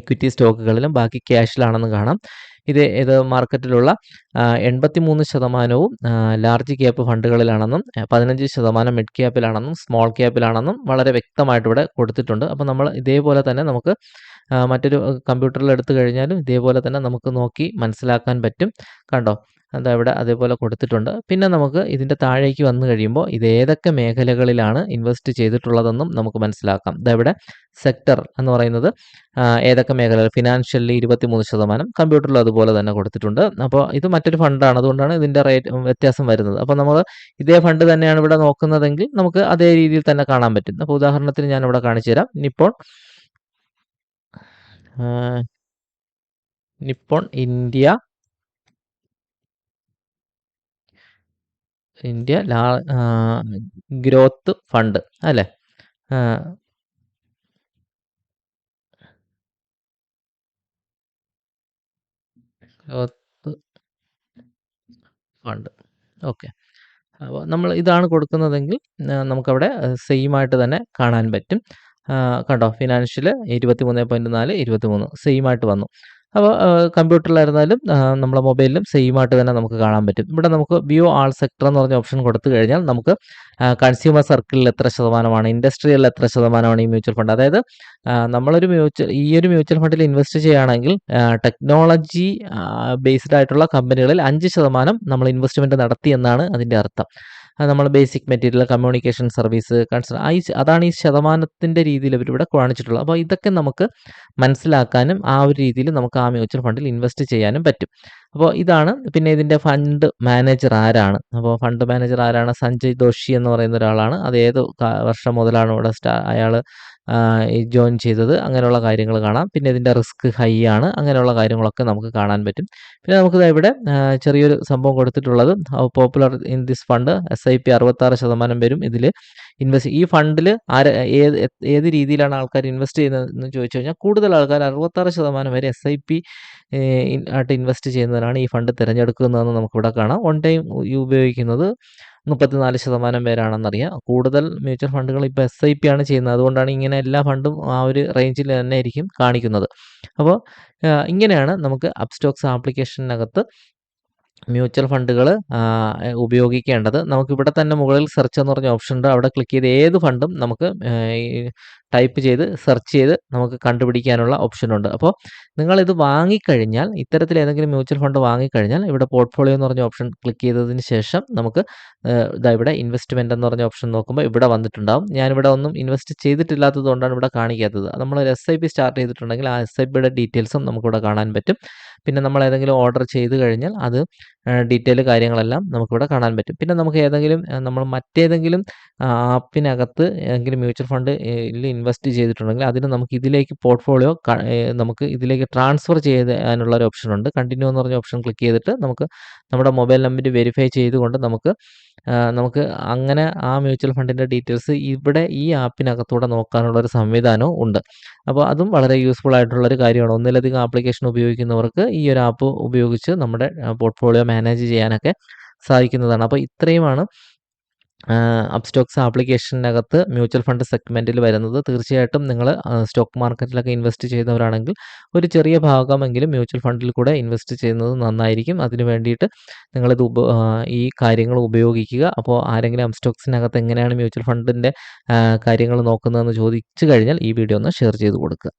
ഇക്വിറ്റി സ്റ്റോക്കുകളിലും ബാക്കി ക്യാഷിലാണെന്ന് കാണാം. ഇത് ഇത് മാർക്കറ്റിലുള്ള എൺപത്തി മൂന്ന് ശതമാനവും ലാർജ് ക്യാപ്പ് ഫണ്ടുകളിലാണെന്നും പതിനഞ്ച് ശതമാനം മിഡ് ക്യാപ്പിലാണെന്നും സ്മോൾ ക്യാപ്പിലാണെന്നും വളരെ വ്യക്തമായിട്ട് ഇവിടെ കൊടുത്തിട്ടുണ്ട്. അപ്പോൾ നമ്മൾ ഇതേപോലെ തന്നെ നമുക്ക് മറ്റൊരു കമ്പ്യൂട്ടറിൽ എടുത്തു കഴിഞ്ഞാലും ഇതേപോലെ തന്നെ നമുക്ക് നോക്കി മനസ്സിലാക്കാൻ പറ്റും. കണ്ടോ? അതാ ഇവിടെ അതേപോലെ കൊടുത്തിട്ടുണ്ട്. പിന്നെ നമുക്ക് ഇതിന്റെ താഴേക്ക് വന്നു കഴിയുമ്പോൾ ഇത് ഏതൊക്കെ മേഖലകളിലാണ് ഇൻവെസ്റ്റ് ചെയ്തിട്ടുള്ളതെന്നും നമുക്ക് മനസ്സിലാക്കാം. ഇതാ ഇവിടെ സെക്ടർ എന്ന് പറയുന്നത് ഏതൊക്കെ മേഖലകൾ? ഫിനാൻഷ്യലി ഇരുപത്തിമൂന്ന് ശതമാനം കമ്പ്യൂട്ടറിൽ അതുപോലെ തന്നെ കൊടുത്തിട്ടുണ്ട്. അപ്പോൾ ഇത് മറ്റൊരു ഫണ്ടാണ് അതുകൊണ്ടാണ് ഇതിന്റെ റേറ്റ് വ്യത്യാസം വരുന്നത്. അപ്പോൾ നമ്മൾ ഇതേ ഫണ്ട് തന്നെയാണ് ഇവിടെ നോക്കുന്നതെങ്കിൽ നമുക്ക് അതേ രീതിയിൽ തന്നെ കാണാൻ പറ്റും. അപ്പോൾ ഉദാഹരണത്തിന് ഞാൻ ഇവിടെ കാണിച്ചു തരാം. നിപ്പോൺ ആ, നിപ്പോൺ ഇന്ത്യ ഇന്ത്യ ലാ ഗ്രോത്ത് ഫണ്ട് അല്ലേ? Growth fund. ഓക്കെ. അപ്പോൾ നമ്മൾ ഇതാണ് കൊടുക്കുന്നതെങ്കിൽ നമുക്കവിടെ സെയിം ആയിട്ട് തന്നെ കാണാൻ പറ്റും. കണ്ടോ? ഫിനാൻഷ്യൽ ഇരുപത്തി മൂന്ന് പോയിന്റ് നാല് ഇരുപത്തി മൂന്ന് സെയിം ആയിട്ട് വന്നു. അപ്പോൾ കമ്പ്യൂട്ടറിലായിരുന്നാലും നമ്മുടെ മൊബൈലിലും സെയിം ആയിട്ട് തന്നെ നമുക്ക് കാണാൻ പറ്റും. ഇവിടെ നമുക്ക് വ്യൂ ആൾ സെക്ടർ എന്ന് പറഞ്ഞ ഓപ്ഷൻ കൊടുത്തു കഴിഞ്ഞാൽ നമുക്ക് കൺസ്യൂമർ സർക്കിളിൽ എത്ര ശതമാനമാണ് ഇൻഡസ്ട്രിയലിൽ എത്ര ശതമാനമാണ് ഈ മ്യൂച്വൽ ഫണ്ട് അതായത് നമ്മളൊരു മ്യൂച്വൽ ഈ ഒരു മ്യൂച്വൽ ഫണ്ടിൽ ഇൻവെസ്റ്റ് ചെയ്യുകയാണെങ്കിൽ ടെക്നോളജി ബേസ്ഡ് ആയിട്ടുള്ള കമ്പനികളിൽ അഞ്ച് ശതമാനം നമ്മൾ ഇൻവെസ്റ്റ്മെന്റ് നടത്തി എന്നാണ് അതിന്റെ അർത്ഥം. നമ്മൾ ബേസിക് മെറ്റീരിയൽ കമ്മ്യൂണിക്കേഷൻ സർവീസ് കൺസർ ആ ഈ അതാണ് ഈ ശതമാനത്തിന്റെ രീതിയിൽ ഇവരിവിടെ കാണിച്ചിട്ടുള്ളത്. അപ്പോൾ ഇതൊക്കെ നമുക്ക് മനസ്സിലാക്കാനും ആ ഒരു രീതിയിൽ നമുക്ക് ആ മ്യൂച്വൽ ഫണ്ടിൽ ഇൻവെസ്റ്റ് ചെയ്യാനും പറ്റും. അപ്പോൾ ഇതാണ് പിന്നെ ഇതിന്റെ ഫണ്ട് മാനേജർ ആരാണ്? അപ്പോൾ ഫണ്ട് മാനേജർ ആരാണ്? സഞ്ജയ് ദോഷി എന്ന് പറയുന്ന ഒരാളാണ്. അത് ഏത് വർഷം മുതലാണ് ഇവിടെ സ്റ്റാ അയാൾ ജോയിൻ ചെയ്തത്. അങ്ങനെയുള്ള കാര്യങ്ങൾ കാണാം. പിന്നെ ഇതിന്റെ റിസ്ക് ഹൈ ആണ്. അങ്ങനെയുള്ള കാര്യങ്ങളൊക്കെ നമുക്ക് കാണാൻ പറ്റും. പിന്നെ നമുക്ക് ഇവിടെ ചെറിയൊരു സംഭവം കൊടുത്തിട്ടുള്ളത്. Popular in this fund S I P അറുപത്താറ് ശതമാനം പേരും ഇതിൽ ഇൻവെസ്റ്റ് ഈ ഫണ്ടിൽ ആര് ഏത് ഏത് രീതിയിലാണ് ആൾക്കാർ ഇൻവെസ്റ്റ് ചെയ്യുന്നതെന്ന് ചോദിച്ചു കഴിഞ്ഞാൽ കൂടുതൽ ആൾക്കാർ അറുപത്താറ് ശതമാനം വരെ എസ് ഐ പി ആയിട്ട് ഇൻവെസ്റ്റ് ചെയ്യുന്നതിനാണ് ഈ ഫണ്ട് തിരഞ്ഞെടുക്കുന്നതെന്ന് നമുക്കിവിടെ കാണാം. വൺ ടൈം ഉപയോഗിക്കുന്നത് മുപ്പത്തിനാല് ശതമാനം പേരാണെന്നറിയാം. കൂടുതൽ മ്യൂച്വൽ ഫണ്ടുകൾ ഇപ്പോൾ എസ് ഐ പി ആണ് ചെയ്യുന്നത്. അതുകൊണ്ടാണ് ഇങ്ങനെ എല്ലാ ഫണ്ടും ആ ഒരു റേഞ്ചിൽ തന്നെ ആയിരിക്കും കാണിക്കുന്നത്. അപ്പോൾ ഇങ്ങനെയാണ് നമുക്ക് അപ്സ്റ്റോക്സ് ആപ്ലിക്കേഷനകത്ത് മ്യൂച്വൽ ഫണ്ടുകൾ ഉപയോഗിക്കേണ്ടത്. നമുക്ക് ഇവിടെ തന്നെ മുകളിൽ സെർച്ച് എന്ന് പറഞ്ഞ ഓപ്ഷൻ ഉണ്ട് അവിടെ ക്ലിക്ക് ചെയ്ത് ഏത് ഫണ്ടും നമുക്ക് ടൈപ്പ് ചെയ്ത് സെർച്ച് ചെയ്ത് നമുക്ക് കണ്ടുപിടിക്കാനുള്ള ഓപ്ഷൻ ഉണ്ട്. അപ്പോൾ നിങ്ങൾ ഇത് വാങ്ങിക്കഴിഞ്ഞാൽ ഇത്തരത്തിൽ ഏതെങ്കിലും മ്യൂച്വൽ ഫണ്ട് വാങ്ങിക്കഴിഞ്ഞാൽ ഇവിടെ പോർട്ട്ഫോളിയോ എന്ന് പറഞ്ഞ ഓപ്ഷൻ ക്ലിക്ക് ചെയ്തതിന് ശേഷം നമുക്ക് ഇതാ ഇവിടെ ഇൻവെസ്റ്റ്മെന്റ് എന്ന് പറഞ്ഞ ഓപ്ഷൻ നോക്കുമ്പോൾ ഇവിടെ വന്നിട്ടുണ്ടാവും. ഞാനിവിടെ ഒന്നും ഇൻവെസ്റ്റ് ചെയ്തിട്ടില്ലാത്തത് കൊണ്ടാണ് ഇവിടെ കാണിക്കാത്തത്. നമ്മൾ ഒരു എസ് ഐ പി സ്റ്റാർട്ട് ചെയ്തിട്ടുണ്ടെങ്കിൽ ആ എസ് ഐ പിയുടെ ഡീറ്റെയിൽസും നമുക്കിവിടെ കാണാൻ പറ്റും. പിന്നെ നമ്മൾ ഏതെങ്കിലും ഓർഡർ ചെയ്ത് കഴിഞ്ഞാൽ അത് ഡീറ്റെയിൽ കാര്യങ്ങളെല്ലാം നമുക്കിവിടെ കാണാൻ പറ്റും. പിന്നെ നമുക്ക് ഏതെങ്കിലും നമ്മൾ മറ്റേതെങ്കിലും ആപ്പിനകത്ത് ഏതെങ്കിലും മ്യൂച്വൽ ഫണ്ട് ഇൻവെസ്റ്റ് ചെയ്തിട്ടുണ്ടെങ്കിൽ അതിന് നമുക്ക് ഇതിലേക്ക് പോർട്ട്ഫോളിയോ നമുക്ക് ഇതിലേക്ക് ട്രാൻസ്ഫർ ചെയ്യാനുള്ള ഒരു ഓപ്ഷൻ ഉണ്ട്. കണ്ടിന്യൂ എന്ന് പറഞ്ഞ ഓപ്ഷൻ ക്ലിക്ക് ചെയ്തിട്ട് നമുക്ക് നമ്മുടെ മൊബൈൽ നമ്പർ വെരിഫൈ ചെയ്തുകൊണ്ട് നമുക്ക് നമുക്ക് അങ്ങനെ ആ മ്യൂച്വൽ ഫണ്ടിന്റെ ഡീറ്റെയിൽസ് ഇവിടെ ഈ ആപ്പിനകത്തൂടെ നോക്കാനുള്ള ഒരു സംവിധാനവും ഉണ്ട്. അപ്പോൾ അതും വളരെ യൂസ്ഫുൾ ആയിട്ടുള്ള ഒരു കാര്യമാണ്. ഒന്നിലധികം ആപ്ലിക്കേഷൻ ഉപയോഗിക്കുന്നവർക്ക് ഈ ഒരു ആപ്പ് ഉപയോഗിച്ച് നമ്മുടെ പോർട്ട്ഫോളിയോ മാനേജ് ചെയ്യാനൊക്കെ സാധിക്കുന്നതാണ്. അപ്പോൾ ഇത്രയുമാണ് അപ്സ്റ്റോക്സ് ആപ്ലിക്കേഷനകത്ത് മ്യൂച്വൽ ഫണ്ട് സെഗ്മെന്റിൽ വരുന്നത് തീർച്ചയായിട്ടും നിങ്ങൾ സ്റ്റോക്ക് മാർക്കറ്റിലൊക്കെ ഇൻവെസ്റ്റ് ചെയ്യുന്നവരാണെങ്കിൽ ഒരു ചെറിയ ഭാഗമെങ്കിലും മ്യൂച്വൽ ഫണ്ടിൽ കൂടെ ഇൻവെസ്റ്റ് ചെയ്യുന്നത് നന്നായിരിക്കും. അതിന് വേണ്ടിയിട്ട് നിങ്ങളിത് ഉപ ഈ കാര്യങ്ങൾ ഉപയോഗിക്കുക. അപ്പോൾ ആരെങ്കിലും അപ്സ്റ്റോക്സിനകത്ത് എങ്ങനെയാണ് മ്യൂച്വൽ ഫണ്ടിന്റെ കാര്യങ്ങൾ നോക്കുന്നതെന്ന് ചോദിച്ചു കഴിഞ്ഞാൽ ഈ വീഡിയോ ഒന്ന് ഷെയർ ചെയ്ത് കൊടുക്കുക.